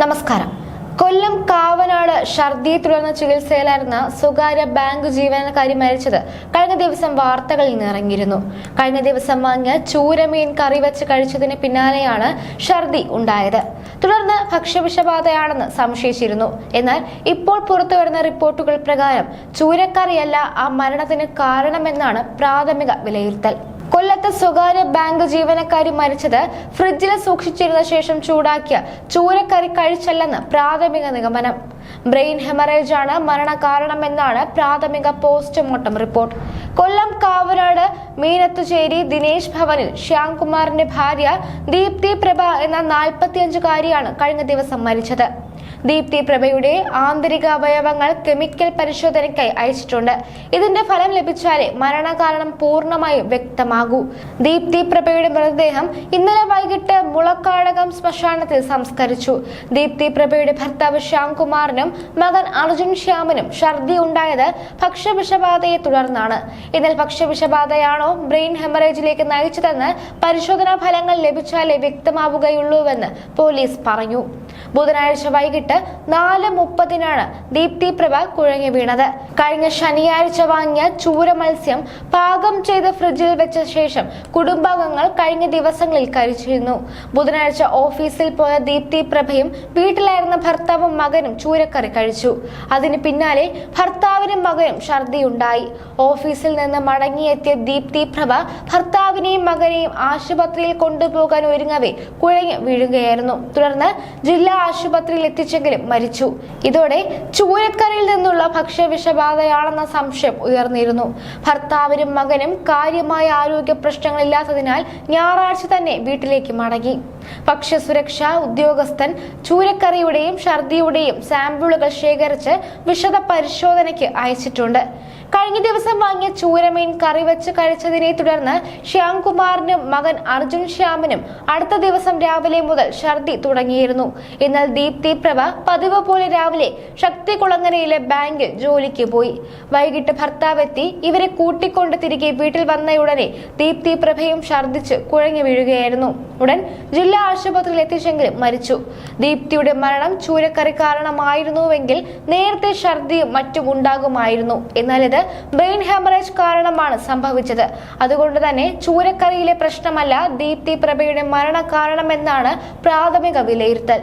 നമസ്കാരം. കൊല്ലം കാവനാട് ഛർദിയെ തുടർന്ന് ചികിത്സയിലായിരുന്ന സ്വകാര്യ ബാങ്ക് ജീവനക്കാരി മരിച്ചത് കഴിഞ്ഞ ദിവസം വാർത്തകളിൽ നിറങ്ങിയിരുന്നു കഴിഞ്ഞ ദിവസം വാങ്ങിയ ചൂരമീൻ കറി വെച്ച് കഴിച്ചതിന് പിന്നാലെയാണ് ഛർദി ഉണ്ടായത്. തുടർന്ന് ഭക്ഷ്യവിഷബാധയാണെന്ന് സംശയിച്ചിരുന്നു. എന്നാൽ ഇപ്പോൾ പുറത്തു വരുന്ന റിപ്പോർട്ടുകൾ പ്രകാരം ചൂരക്കറിയല്ല ആ മരണത്തിന് കാരണമെന്നാണ് പ്രാഥമിക വിലയിരുത്തൽ. കൊല്ലത്ത് സ്വകാര്യ ബാങ്ക് ജീവനക്കാരി മരിച്ചത് ഫ്രിഡ്ജിൽ സൂക്ഷിച്ചിരുന്ന ശേഷം ചൂടാക്കിയ ചൂരക്കറി കഴിച്ചല്ലെന്ന് പ്രാഥമിക നിഗമനം. ബ്രെയിൻ ഹെമറേജ് ആണ് മരണകാരണമെന്നാണ് പ്രാഥമിക പോസ്റ്റ്മോർട്ടം റിപ്പോർട്ട്. കൊല്ലം കാവനാട് മീനത്തുചേരി ദിനേശ് ഭവനിൽ ശ്യാംകുമാറിന്റെ ഭാര്യ ദീപ്തി പ്രഭ എന്ന നാൽപ്പത്തിയഞ്ചുകാരിയാണ് കഴിഞ്ഞ ദിവസം മരിച്ചത്. ദീപ്തി പ്രഭയുടെ ആന്തരിക അവയവങ്ങൾ കെമിക്കൽ പരിശോധനയ്ക്കായി അയച്ചിട്ടുണ്ട്. ഇതിന്റെ ഫലം ലഭിച്ചാലേ മരണകാരണം പൂർണമായും വ്യക്തമാകൂ. ദീപ്തി പ്രഭയുടെ മൃതദേഹം ഇന്നലെ വൈകിട്ട് മുളക്കാടകം ശ്മശാനത്തിൽ സംസ്കരിച്ചു. ദീപ്തി പ്രഭയുടെ ഭർത്താവ് ശ്യാംകുമാറിനും മകൻ അർജുൻ ശ്യാമിനും ഛർദി ഉണ്ടായത് ഭക്ഷ്യവിഷബാധയെ തുടർന്നാണ്. ഇതിൽ ഭക്ഷ്യവിഷബാധയാണോ ബ്രെയിൻ ഹെമറേജിലേക്ക് നയിച്ചതെന്ന് പരിശോധനാ ഫലങ്ങൾ ലഭിച്ചാലേ വ്യക്തമാവുകയുള്ളൂവെന്ന് പോലീസ് പറഞ്ഞു. ബുധനാഴ്ച വൈകിട്ട് നാല് മുപ്പതിനാണ് ദീപ്തി പ്രഭ കുഴങ്ങി വീണത്. കഴിഞ്ഞ ശനിയാഴ്ച വാങ്ങിയ ചൂര മത്സ്യം പാകം ചെയ്ത് ഫ്രിഡ്ജിൽ വെച്ച ശേഷം കുടുംബാംഗങ്ങൾ കഴിഞ്ഞ ദിവസങ്ങളിൽ കഴിച്ചിരുന്നു ബുധനാഴ്ച ഓഫീസിൽ പോയ ദീപ്തി പ്രഭയും വീട്ടിലായിരുന്ന ഭർത്താവും മകനും ചൂരക്കറി കഴിച്ചു. അതിന് പിന്നാലെ ഭർത്താവിനും മകനും ഛർദിയുണ്ടായി. ഓഫീസിൽ നിന്ന് മടങ്ങിയെത്തിയ ദീപ്തി പ്രഭ ഭർത്താവിനെയും മകനെയും ആശുപത്രിയിൽ കൊണ്ടുപോകാൻ ഒരുങ്ങവേ കുഴങ്ങി വീഴുകയായിരുന്നു. തുടർന്ന് ജില്ലാ ആശുപത്രിയിൽ എത്തിച്ചെങ്കിലും മരിച്ചു. ഇതോടെ ചൂരക്കരയിൽ നിന്നുള്ള ഭക്ഷ്യ വിഷബാധയാണെന്ന സംശയം ഉയർന്നിരുന്നു. ഭർത്താവിനും മകനും കാര്യമായ ആരോഗ്യ പ്രശ്നങ്ങളില്ലാത്തതിനാൽ ഞായറാഴ്ച തന്നെ വീട്ടിലേക്ക് മടങ്ങി. ഭക്ഷ്യസുരക്ഷാ ഉദ്യോഗസ്ഥൻ ചൂരക്കറിയുടെയും ഛർദിയുടെയും സാമ്പിളുകൾ ശേഖരിച്ച് വിശദ പരിശോധനയ്ക്ക് അയച്ചിട്ടുണ്ട്. കഴിഞ്ഞ ദിവസം വാങ്ങിയ ചൂരമീൻ കറി വെച്ച് കഴിച്ചതിനെ തുടർന്ന് ശ്യാംകുമാറിനും മകൻ അർജുൻ ശ്യാമിനും അടുത്ത ദിവസം രാവിലെ മുതൽ ഛർദി തുടങ്ങിയിരുന്നു. എന്നാൽ ദീപ്തി പ്രഭ പതിവ് പോലെ രാവിലെ ശക്തി ശക്തികുളങ്ങരയിലെ ബാങ്കിൽ ജോലിക്ക് പോയി. വൈകിട്ട് ഭർത്താവ് എത്തി ഇവരെ കൂട്ടിക്കൊണ്ട് തിരികെ വീട്ടിൽ വന്നയുടനെ ദീപ്തി പ്രഭയും ഛർദിച്ച് കുഴങ്ങി വീഴുകയായിരുന്നു. ഉടൻ ജില്ലാ ആശുപത്രിയിൽ എത്തിച്ചെങ്കിലും മരിച്ചു. ദീപ്തിയുടെ മരണം ചൂരക്കറി കാരണമായിരുന്നുവെങ്കിൽ നേരത്തെ ഛർദിയും മറ്റും ഉണ്ടാകുമായിരുന്നു. എന്നാൽ ഇത് ബ്രെയിൻ ഹെമറേജ് കാരണമാണ് സംഭവിച്ചത്. അതുകൊണ്ട് തന്നെ ചൂരക്കറിയിലെ പ്രശ്നമല്ല ദീപ്തി പ്രഭയുടെ മരണ കാരണമെന്നാണ് പ്രാഥമിക വിലയിരുത്തൽ.